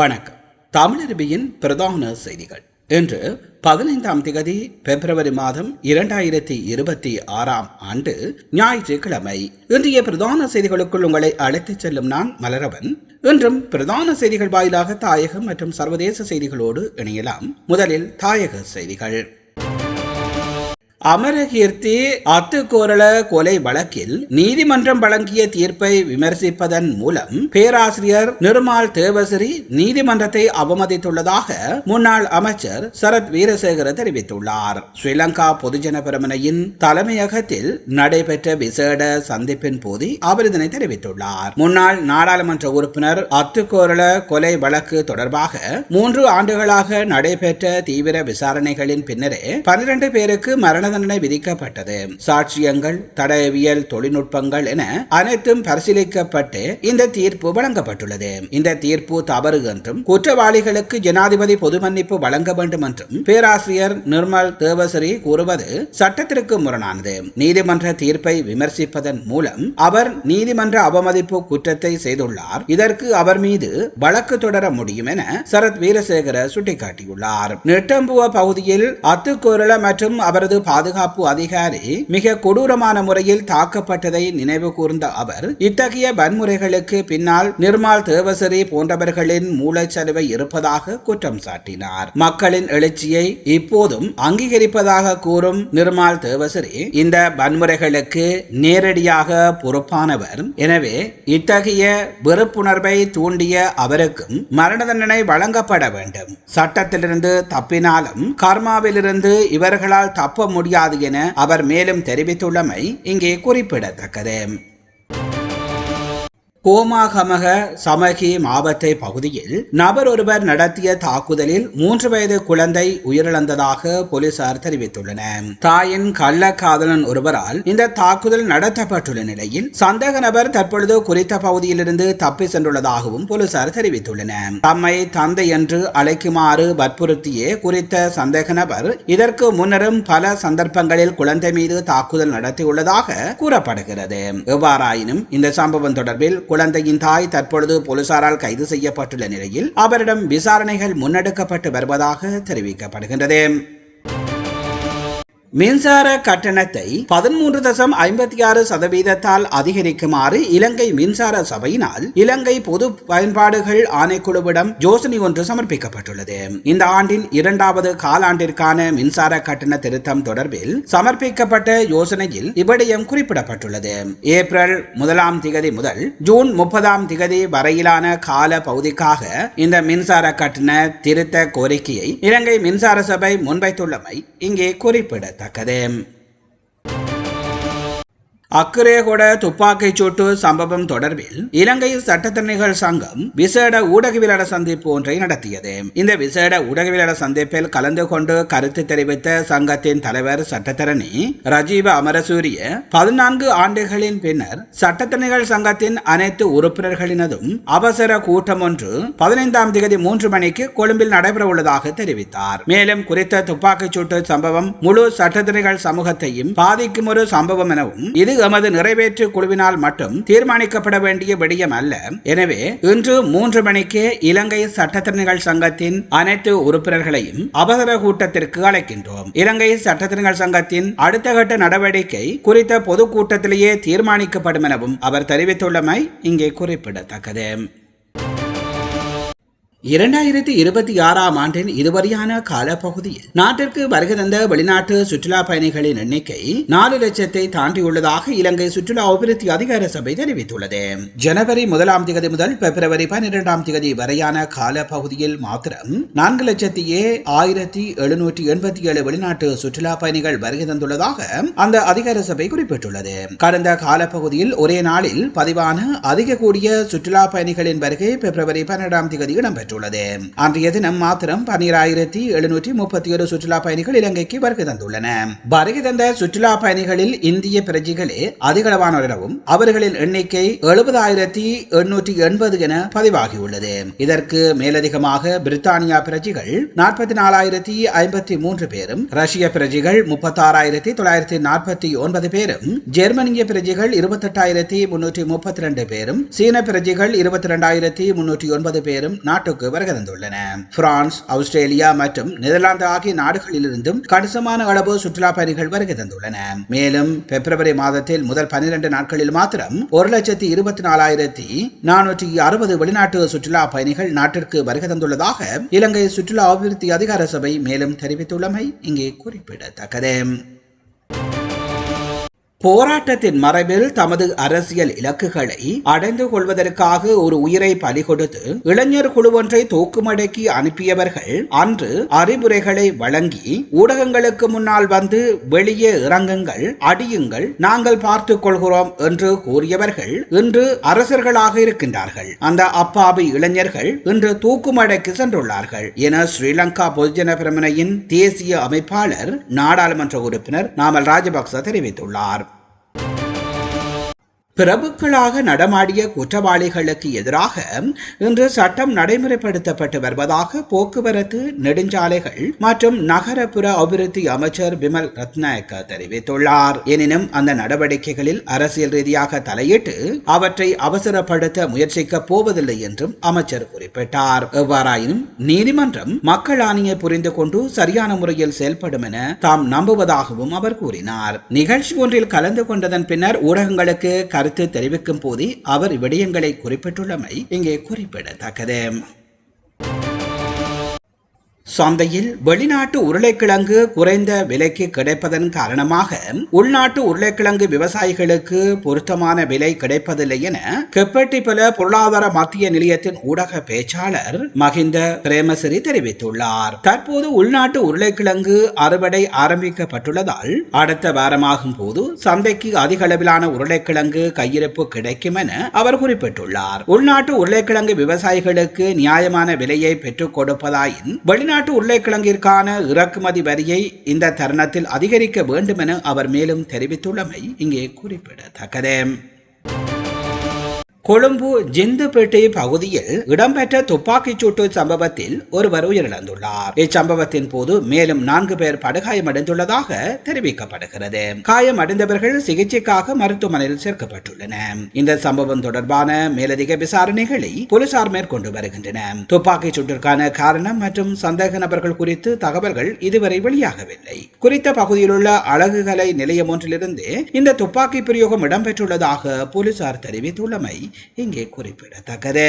வணக்கம். தமிழருபியின் பிரதான செய்திகள். இன்று பதினைந்தாம் திகதி பிப்ரவரி மாதம் இரண்டாயிரத்தி இருபத்தி ஆறாம் ஆண்டு ஞாயிற்றுக்கிழமை. இன்றைய பிரதான செய்திகளுக்குள் உங்களை அழைத்துச் செல்லும் நான் மலரவன். இன்றும் பிரதான செய்திகள் வாயிலாக தாயகம் மற்றும் சர்வதேச செய்திகளோடு இணையலாம். முதலில் தாயக செய்திகள். அமரகீர்த்தி அத்துக்கோரள கொலை வழக்கில் நீதிமன்றம் வழங்கிய தீர்ப்பை விமர்சிப்பதன் மூலம் பேராசிரியர் நிர்மால் தேவசிறி நீதிமன்றத்தை அவமதித்துள்ளதாக முன்னாள் அமைச்சர் சரத் வீரசேகர தெரிவித்துள்ளார். ஸ்ரீலங்கா பொதுஜன பெருமனையின் தலைமையகத்தில் நடைபெற்ற விசேட சந்திப்பின் போது அவர் இதனை தெரிவித்துள்ளார். முன்னாள் நாடாளுமன்ற உறுப்பினர் அத்துக்கோரள கொலை வழக்கு தொடர்பாக மூன்று ஆண்டுகளாக நடைபெற்ற தீவிர விசாரணைகளின் பின்னரே பனிரெண்டு பேருக்கு மரண தண்டனை விதிக்கப்பட்டது. சாட்சியங்கள் தடயவியல் தொழில்நுட்பங்கள் என அனைத்தும் பரிசீலிக்கப்பட்டு இந்த தீர்ப்பு வழங்கப்பட்டுள்ளது. இந்த தீர்ப்பு தவறு என்றும் குற்றவாளிகளுக்கு ஜனாதிபதி பொது மன்னிப்பு வழங்க வேண்டும் என்றும் பேராசிரியர் நிர்மல் தேவசரி கூறுவது சட்டத்திற்கு முரணானது. நீதிமன்ற தீர்ப்பை விமர்சிப்பதன் மூலம் அவர் நீதிமன்ற அவமதிப்பு குற்றத்தை செய்துள்ளார். இதற்கு அவர் மீது வழக்கு தொடர முடியும் என சரத் வீரசேகர சுட்டிக்காட்டியுள்ளார். நெட்டம்புவ பகுதியில் அத்துக்கோரள மற்றும் அவரது பாதுகாப்பு அதிகாரி மிக கொடூரமான முறையில் தாக்கப்பட்டதை நினைவு கூர்ந்த அவர் இத்தகைய வன்முறைகளுக்கு பின்னால் நிர்மால் தேவசரி போன்றவர்களின் மூளைச்சலவை இருப்பதாக குற்றம் சாட்டினார். மக்களின் எழுச்சியை இப்போதும் அங்கீகரிப்பதாக கூறும் நிர்மால் தேவசரி இந்த வன்முறைகளுக்கு நேரடியாக பொறுப்பானவர். எனவே இத்தகைய வெறுப்புணர்வை தூண்டிய அவருக்கும் மரண தண்டனை வழங்கப்பட வேண்டும். சட்டத்திலிருந்து தப்பினாலும் கர்மாவிலிருந்து இவர்களால் தப்ப முடியும் முடியாது என அவர் மேலும் தெரிவித்துள்ளமை இங்கே குறிப்பிடத்தக்கது. கோமாகமக சமகி மாவட்ட பகுதியில் நபர் ஒருவர் நடத்திய தாக்குதலில் மூன்று வயது குழந்தை உயிரிழந்ததாக போலீசார் தெரிவித்துள்ளனர். தாயின் கள்ளக்காதலன் ஒருவரால் இந்த தாக்குதல் நடத்தப்பட்டுள்ள நிலையில் சந்தேக நபர் தற்பொழுது குறித்த பகுதியிலிருந்து தப்பி சென்றுள்ளதாகவும் போலீசார் தெரிவித்துள்ளனர். தம்மை தந்தை என்று அழைக்குமாறு வற்புறுத்தியே குறித்த சந்தேக நபர் இதற்கு முன்னரும் பல சந்தர்ப்பங்களில் குழந்தை மீது தாக்குதல் நடத்தியுள்ளதாக கூறப்படுகிறது. எவ்வாறாயினும் இந்த சம்பவம் தொடர்பில் குழந்தையின் தாய் தற்பொழுது போலீசாரால் கைது செய்யப்பட்டுள்ள நிலையில் அவரிடம் விசாரணைகள் முன்னெடுக்கப்பட்டு வருவதாக தெரிவிக்கப்படுகின்றது. மின்சார கட்டணத்தை பதிமூன்று தசம் ஐம்பத்தி ஆறு சதவீதத்தால் அதிகரிக்குமாறு இலங்கை மின்சார சபையினால் இலங்கை பொது பயன்பாடுகள் ஆணைக்குழுவிடம் யோசனை ஒன்று சமர்ப்பிக்கப்பட்டுள்ளது. இந்த ஆண்டின் இரண்டாவது காலாண்டிற்கான மின்சார கட்டண திருத்தம் தொடர்பில் சமர்ப்பிக்கப்பட்ட யோசனையில் இவ்விடயம் குறிப்பிடப்பட்டுள்ளது. ஏப்ரல் முதலாம் திகதி முதல் ஜூன் முப்பதாம் திகதி வரையிலான கால பகுதிக்காக இந்த மின்சார கட்டண திருத்த கோரிக்கையை இலங்கை மின்சார சபை முன்வைத்துள்ளமை இங்கே குறிப்பிட குறிப்பிடத்தக்கது அக்குரேகொட துப்பாக்கிச் சூட்டு சம்பவம் தொடர்பில் இலங்கை சட்டத்தரணிகள் சங்கம் விசேட ஊடகவியலாளர் சந்திப்பு ஒன்றை நடத்தியது. இந்த விசேட ஊடகவியலாளர் சந்திப்பில் கலந்து கொண்டு கருத்து தெரிவித்த சங்கத்தின் தலைவர் சட்டத்தரணி ரஜீவ அமரசூரிய பதினான்கு ஆண்டுகளின் பின்னர் சட்டத்தரணிகள் சங்கத்தின் அனைத்து உறுப்பினர்களினதும் அவசர கூட்டம் ஒன்று பதினைந்தாம் தேதி மூன்று மணிக்கு கொழும்பில் நடைபெற உள்ளதாக தெரிவித்தார். மேலும் குறித்த துப்பாக்கிச் சூட்டு சம்பவம் முழு சட்டத்தரணிகள் சமூகத்தையும் பாதிக்கும் ஒரு சம்பவம் எனவும் இது எமது நிறைவேற்று குழுவினால் மட்டும் தீர்மானிக்கப்பட வேண்டிய விடயம் அல்ல. எனவே இன்று மூன்று மணிக்கு இலங்கை சட்டத்திறனிகள் சங்கத்தின் அனைத்து உறுப்பினர்களையும் அவசர கூட்டத்திற்கு அழைக்கின்றோம். இலங்கை சட்டத்திறனிகள் சங்கத்தின் அடுத்த கட்ட நடவடிக்கை குறித்த பொதுக்கூட்டத்திலேயே தீர்மானிக்கப்படும் எனவும் அவர் தெரிவித்துள்ளமை இங்கே குறிப்பிடத்தக்கது. இரண்டாயிரத்தி இருபத்தி ஆறாம் ஆண்டின் இதுவரையான காலப்பகுதியில் நாட்டிற்கு வருகை தந்த வெளிநாட்டு சுற்றுலா பயணிகளின் எண்ணிக்கை நாலு லட்சத்தை தாண்டியுள்ளதாக இலங்கை சுற்றுலா அபிவிருத்தி அதிகார சபை தெரிவித்துள்ளது. ஜனவரி முதலாம் திகதி முதல் பிப்ரவரி பன்னிரெண்டாம் திகதி வரையான காலப்பகுதியில் மாத்திரம் நான்கு லட்சத்தியே ஆயிரத்தி எழுநூற்றி எண்பத்தி ஏழு வெளிநாட்டு சுற்றுலா பயணிகள் வருகை தந்துள்ளதாக அந்த அதிகார சபை குறிப்பிட்டுள்ளது. கடந்த காலப்பகுதியில் ஒரே நாளில் பதிவான அதிக கூடிய சுற்றுலா பயணிகளின் வருகை பிப்ரவரி பன்னிரெண்டாம் திகதி இடம்பெற்றது. பெற்றுள்ளது அன்றைய தினம் மாத்திரம் பன்னிராயிரத்தி எழுநூற்றி முப்பத்தி ஒரு சுற்றுலா பயணிகள் இலங்கைக்கு வருகை தந்துள்ளன. வருகை தந்த சுற்றுலா பயணிகளில் இந்திய பிரஜைகளே அதிகளவானோர் அவர்களின் எண்ணிக்கை எழுபதாயிரத்தி எண்ணூற்றி எண்பது என பதிவாகியுள்ளது. இதற்கு மேலதிகமாக பிரித்தானியா பிரஜைகள் நாற்பத்தி நாலாயிரத்தி ஐம்பத்தி மூன்று பேரும் ரஷ்ய பிரஜைகள் முப்பத்தாறாயிரத்தி தொள்ளாயிரத்தி நாற்பத்தி ஒன்பது பேரும் ஜெர்மனிய பிரஜைகள் இருபத்தெட்டாயிரத்தி முன்னூற்றி முப்பத்தி ரெண்டு பேரும் சீன பிரஜைகள் இருபத்தி ரெண்டாயிரத்தி முன்னூற்றி ஒன்பது பேரும் நாட்டுக்கு நாட்டுக்கு வருகை தந்துள்ளன. பிரான்ஸ் ஆஸ்திரேலியா மற்றும் நெதர்லாந்து ஆகிய நாடுகளிலிருந்தும் கணிசமான அளவு சுற்றுலா பயணிகள் வருகை தந்துள்ளன. மேலும் பிப்ரவரி மாதத்தில் முதல் பனிரெண்டு நாட்களில் மாத்திரம் ஒரு லட்சத்தி இருபத்தி நாலாயிரத்தி நானூற்றி அறுபது வெளிநாட்டு சுற்றுலா பயணிகள் நாட்டிற்கு வருகை தந்துள்ளதாக இலங்கை சுற்றுலா அபிவிருத்தி அதிகார சபை மேலும் தெரிவித்துள்ளமை இங்கே குறிப்பிடத்தக்கது. போராட்டத்தின் மறைவில் தமது அரசியல் இலக்குகளை அடைந்து கொள்வதற்காக ஒரு உயிரை பலி கொடுத்து இளைஞர் குழு ஒன்றை தூக்குமடக்கி அனுப்பியவர்கள் அன்று அறிவுரைகளை வழங்கி ஊடகங்களுக்கு முன்னால் வந்து வெளியே இறங்குங்கள் அடியுங்கள் நாங்கள் பார்த்துக் கொள்கிறோம் என்று கூறியவர்கள் இன்று அரசர்களாக இருக்கின்றார்கள். அந்த அப்பாவி இளைஞர்கள் இன்று தூக்குமடைக்கு சென்றுள்ளார்கள். என ஸ்ரீலங்கா பொதுஜன பிரமணையின் தேசிய அமைப்பாளர் நாடாளுமன்ற உறுப்பினர் நாமல் ராஜபக்ச தெரிவித்துள்ளார். பிரபுக்களாக நடமாடிய குற்றவாளிகளுக்கு எதிராக இன்று சட்டம் நடைமுறைப்படுத்தப்பட்டு வருவதாக போக்குவரத்து நெடுஞ்சாலைகள் மற்றும் நகரப்புற அபிவிருத்தி அமைச்சர் விமல் ரத்நாயக்க தெரிவித்துள்ளார். எனினும் அந்த நடவடிக்கைகளில் அரசியல் ரீதியாக தலையிட்டு அவற்றை அவசரப்படுத்த முயற்சிக்கப் போவதில்லை என்றும் அமைச்சர் குறிப்பிட்டார். எவ்வாறாயினும் நீதிமன்றம் மக்கள் ஆணையை புரிந்து கொண்டு சரியான முறையில் செயல்படும் என தாம் நம்புவதாகவும் அவர் கூறினார். நிகழ்ச்சி ஒன்றில் கலந்து கொண்டதன் பின்னர் ஊடகங்களுக்கு கருத்து தெரிவிக்கும் போதே அவர் விடயங்களை குறிப்பிட்டுள்ளமை இங்கே குறிப்பிடத்தக்கது. சந்தையில் வெளிநாட்டு உருளைக்கிழங்கு குறைந்த விலைக்கு கிடைப்பதன் காரணமாக உள்நாட்டு உருளைக்கிழங்கு விவசாயிகளுக்கு பொருத்தமான விலை கிடைப்பதில்லை என கெப்பட்டிபல பொருளாதார மத்திய நிலையத்தின் ஊடக பேச்சாளர் மகிந்த பிரேமசிறி தெரிவித்துள்ளார். தற்போது உள்நாட்டு உருளைக்கிழங்கு அறுவடை ஆரம்பிக்கப்பட்டுள்ளதால் அடுத்த வாரமாகும் போது சந்தைக்கு அதிக அளவிலான உருளைக்கிழங்கு கையிருப்பு கிடைக்கும் என அவர் குறிப்பிட்டுள்ளார். உள்நாட்டு உருளைக்கிழங்கு விவசாயிகளுக்கு நியாயமான விலையை பெற்றுக் கொடுப்பதாயின் வெளிநாட்டு உருளைக்கிழங்கிற்கான இறக்குமதி வரியை இந்த தருணத்தில் அதிகரிக்க வேண்டும் என அவர் மேலும் தெரிவித்துள்ளமை இங்கே குறிப்பிடத்தக்கது. கொழும்பு ஜிந்துபேட்டை பகுதியில் இடம்பெற்ற துப்பாக்கிச் சூட்டு சம்பவத்தில் ஒருவர் உயிரிழந்துள்ளார். இச்சம்பவத்தின் போது மேலும் நான்கு பேர் படுகாயமடைந்துள்ளதாக தெரிவிக்கப்படுகிறது. காயமடைந்தவர்கள் சிகிச்சைக்காக மருத்துவமனையில் சேர்க்கப்பட்டுள்ளனர். இந்த சம்பவம் தொடர்பான மேலதிக விசாரணைகளை போலீசார் மேற்கொண்டு வருகின்றனர். துப்பாக்கிச் சூட்டிற்கான காரணம் மற்றும் சந்தேக நபர்கள் குறித்து தகவல்கள் இதுவரை வெளியாகவில்லை. குறித்த பகுதியில் உள்ள அழகுகலை நிலையம் ஒன்றிலிருந்து இந்த துப்பாக்கி பிரயோகம் இடம்பெற்றுள்ளதாக போலீசார் தெரிவித்துள்ளமை இங்கே குறிப்பிடத்தக்கது.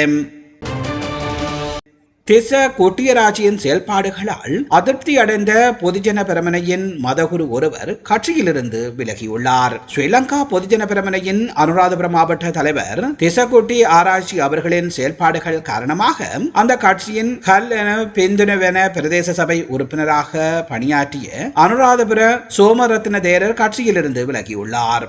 திச கொட்டியராஜியின் செயல்பாடுகளால் அதிருப்தி அடைந்த பொதுஜன பிரமனையின் மதகுரு ஒருவர் கட்சியிலிருந்து விலகியுள்ளார். ஸ்ரீலங்கா பொதுஜன பிரமனையின் அனுராதபுரம் மாவட்ட தலைவர் திசகுட்டி ஆராய்ச்சி அவர்களின் செயல்பாடுகள் காரணமாக அந்த கட்சியின் கல் என பிந்துணவென பிரதேச சபை உறுப்பினராக பணியாற்றிய அனுராதபுர சோமரத்ன தேரர் கட்சியிலிருந்து விலகியுள்ளார்.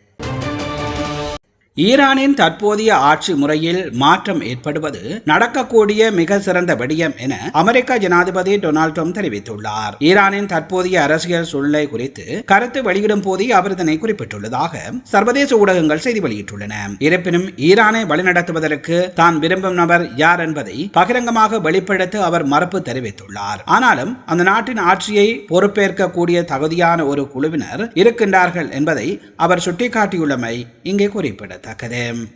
ஈரானின் தற்போதைய ஆட்சி முறையில் மாற்றம் ஏற்படுவது நடக்கக்கூடிய மிக சிறந்த விடயம் என அமெரிக்க ஜனாதிபதி டொனால்ட் ட்ரம்ப் தெரிவித்துள்ளார். ஈரானின் தற்போதைய அரசியல் சூழ்நிலை குறித்து கருத்து வெளியிடும் போதே அவர் இதனை குறிப்பிட்டுள்ளதாக சர்வதேச ஊடகங்கள் செய்தி வெளியிட்டுள்ளன. இருப்பினும் ஈரானை வழிநடத்துவதற்கு தான் விரும்பும் நபர் யார் என்பதை பகிரங்கமாக வெளிப்படுத்த அவர் மறுப்பு தெரிவித்துள்ளார். ஆனாலும் அந்த நாட்டின் ஆட்சியை பொறுப்பேற்கக்கூடிய தகுதியான ஒரு குழுவினர் இருக்கின்றார்கள் என்பதை அவர் சுட்டிக்காட்டியுள்ளமை இங்கே குறிப்பிடத்தக்கது. destacarem.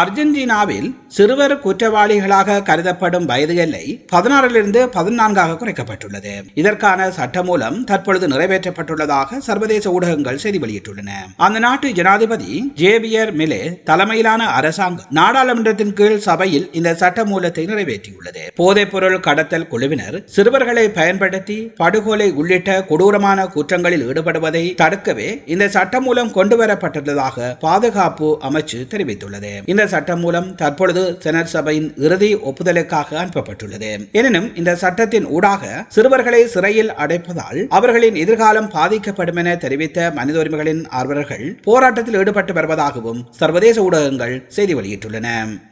அர்ஜென்டினாவில் சிறுவர் குற்றவாளிகளாக கருதப்படும் வயது எல்லை பதினாறிலிருந்து பதினான்காக குறைக்கப்பட்டுள்ளது. இதற்கான சட்ட மூலம் தற்பொழுது நிறைவேற்றப்பட்டுள்ளதாக சர்வதேச ஊடகங்கள் செய்தி வெளியிட்டுள்ளன. அந்த நாட்டு ஜனாதிபதி ஜேவியர் மிலே தலைமையிலான அரசாங்கம் நாடாளுமன்றத்தின் கீழ் சபையில் இந்த சட்ட மூலத்தை நிறைவேற்றியுள்ளது. போதைப் பொருள் கடத்தல் குழுவினர் சிறுவர்களை பயன்படுத்தி படுகொலை உள்ளிட்ட கொடூரமான குற்றங்களில் ஈடுபடுவதை தடுக்கவே இந்த சட்ட மூலம் கொண்டுவரப்பட்டுள்ளதாக பாதுகாப்பு அமைச்சு தெரிவித்துள்ளது. இந்த சட்டம் மூலம் தற்பொழுது செனட் சபையின் இறுதி ஒப்புதலுக்காக அனுப்பப்பட்டுள்ளது. எனினும் இந்த சட்டத்தின் ஊடாக சிறுவர்களை சிறையில் அடைப்பதால் அவர்களின் எதிர்காலம் பாதிக்கப்படும் என தெரிவித்த மனித உரிமைகளின் ஆர்வலர்கள் போராட்டத்தில் ஈடுபட்டு வருவதாகவும் சர்வதேச ஊடகங்கள் செய்தி வெளியிட்டுள்ளன.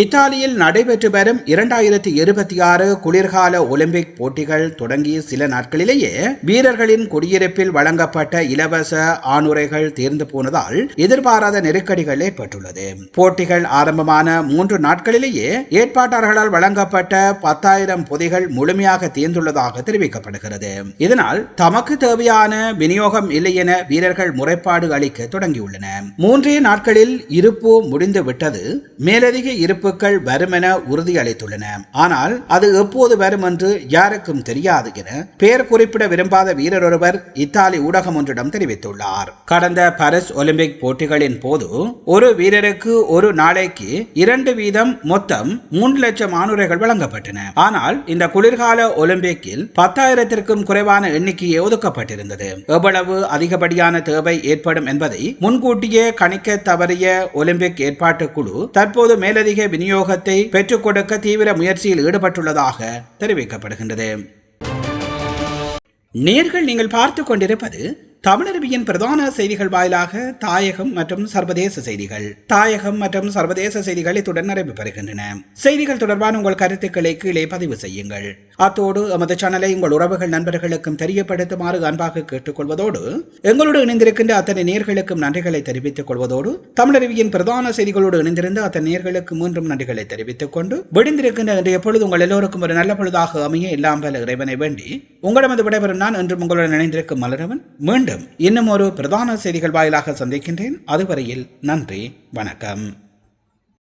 இத்தாலியில் நடைபெற்று வரும் இரண்டாயிரத்தி இருபத்தி ஆறு குளிர்கால ஒலிம்பிக் போட்டிகள் தொடங்கிய சில நாட்களிலேயே வீரர்களின் குடியிருப்பில் வழங்கப்பட்ட இலவச ஆணுரைகள் தீர்ந்து போனதால் எதிர்பாராத நெருக்கடிகள் ஏற்பட்டுள்ளது. போட்டிகள் ஆரம்பமான மூன்று நாட்களிலேயே ஏற்பாட்டாளர்களால் வழங்கப்பட்ட பத்தாயிரம் பொதிகள் முழுமையாக தீர்ந்துள்ளதாக தெரிவிக்கப்படுகிறது. இதனால் தமக்கு தேவையான விநியோகம் இல்லை என வீரர்கள் முறைப்பாடு அளிக்க தொடங்கியுள்ளன மூன்றே நாட்களில் இருப்பு முடிந்து விட்டது மேலதிக இருப்புகள் வரும் என உறுதியளித்துள்ளன. ஆனால் அது எப்போது வரும் என்று யாருக்கும் தெரியாது என பெயர் குறிப்பிட விரும்பாத வீரர் ஒருவர் இத்தாலி ஊடகம் ஒன்றிடம் தெரிவித்துள்ளார். கடந்த பாரிஸ் ஒலிம்பிக் போட்டிகளின் போது ஒரு வீரருக்கு ஒரு நாளைக்கு இரண்டு வீதம் மொத்தம் மூன்று லட்சம் ஆணுரைகள் வழங்கப்பட்டன. ஆனால் இந்த குளிர்கால ஒலிம்பிக்கில் பத்தாயிரத்திற்கும் குறைவான எண்ணிக்கையே ஒதுக்கப்பட்டிருந்தது. எவ்வளவு அதிகப்படியான தேவை ஏற்படும் என்பதை முன்கூட்டியே கணிக்க தவறிய ஒலிம்பிக் ஏற்பாட்டு குழு தற்போது மேலதிக விநியோகத்தை பெற்றுக் கொடுக்க தீவிர முயற்சியில் ஈடுபட்டுள்ளதாக தெரிவிக்கப்படுகின்றது. நேர்கள் நீங்கள் பார்த்து கொண்டிருப்பது தமிழருவியின் பிரதான செய்திகள் வாயிலாக தாயகம் மற்றும் சர்வதேச செய்திகள். தாயகம் மற்றும் சர்வதேச செய்திகள் இத்துடன் நிறைவு பெறுகின்றன. செய்திகள் தொடர்பான உங்கள் கருத்துக்களை கீழே பதிவு செய்யுங்கள். அத்தோடு எமது சேனலை உங்கள் உறவுகள் நண்பர்களுக்கும் தெரியப்படுத்துமாறு அன்பாக கேட்டுக்கொள்வதோடு எங்களோடு இணைந்திருக்கின்ற அத்தனை நேர்களுக்கும் நன்றிகளை தெரிவித்துக் கொள்வதோடு தமிழருவியின் பிரதான செய்திகளோடு இணைந்திருந்த அத்தனை நேர்களுக்கு மீண்டும் நன்றிகளை தெரிவித்துக் கொண்டு விடிந்திருக்கின்ற இன்றைய பொழுது உங்கள் எல்லோருக்கும் ஒரு நல்ல பொழுதாக அமைய எல்லாம் வல்ல இறைவனை வேண்டி உங்களிடமது விடைபெறும் நான் என்றும் உங்களுடன் இணைந்திருக்கும் மலரவன். மீண்டும் இன்னும் ஒரு பிரதான செய்திகள் வாயிலாக சந்திக்கின்றேன். அதுவரையில் நன்றி வணக்கம்.